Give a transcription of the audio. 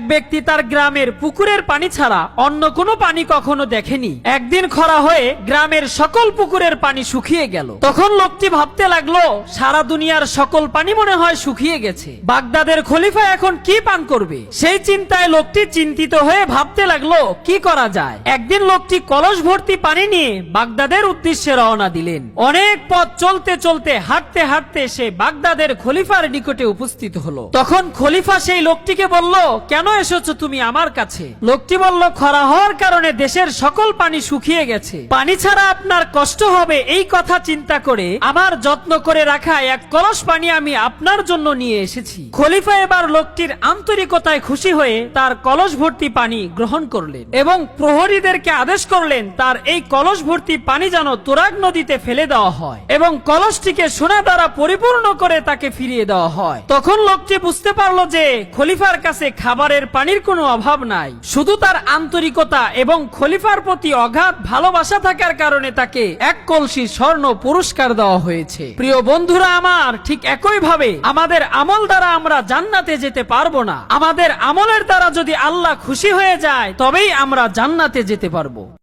ব্যক্তি তার গ্রামের পুকুরের পানি ছাড়া অন্য কোনো পানি কখনো দেখেনি। একদিন খরা হয়ে গ্রামের সকল পুকুরের পানি শুকিয়ে গেল। তখন লোকটি ভাবতে লাগল, সারা দুনিয়ার সকল পানি মনে হয় শুকিয়ে গেছে। বাগদাদের খলিফা এখন কি পান করবে? সেই চিন্তায় লোকটি চিন্তিত হয়ে ভাবতে লাগল, কি করা যায়? একদিন লোকটি কলস ভর্তি পানি নিয়ে বাগদাদের উদ্দেশ্যে রওনা দিলেন। অনেক পথ চলতে চলতে হাঁটতে হাঁটতে সে বাগদাদের খলিফার নিকটে উপস্থিত হলো। তখন খলিফা সেই লোকটিকে বলল, কেন এসেছ তুমি আমার কাছে? লোকটি বলল, খরা হওয়ার কারণে দেশের সকল পানি শুকিয়ে গেছে। পানি ছাড়া আপনার কষ্ট হবে এই কথা চিন্তা করে আমার যত্ন করে রাখা এক কলস পানি আমি আপনার জন্য নিয়ে এসেছি। খলিফা এবার লোকটির আন্তরিকতায় খুশি হয়ে তার কলস ভর্তি পানি গ্রহণ করলেন এবং প্রহরীদেরকে আদেশ করলেন, তার এই কলস ভর্তি পানি যেন তুরাগ নদীতে ফেলে দেওয়া হয় এবং কলসটিকে সোনা দ্বারা পরিপূর্ণ করে তাকে ফিরিয়ে দেওয়া হয়। তখন লোকটি বুঝতে পারল যে খলিফার কাছে খাবারের পানির কোনো অভাব নাই। শুধু তার আন্তরিকতা এবং খলিফার প্রতি অগাধ ভালোবাসা থাকার কারণে তাকে এক কলসি স্বর্ণ পুরস্কার দেওয়া হয়েছে। প্রিয় বন্ধুরা আমার, ঠিক একই ভাবে আমাদের আমল দ্বারা আমরা জান্নাতে যেতে পারব না। আমাদের আমলের দ্বারা যদি আল্লাহ খুশি হয়ে যায়, তবেই আমরা জান্নাতে যেতে পারব।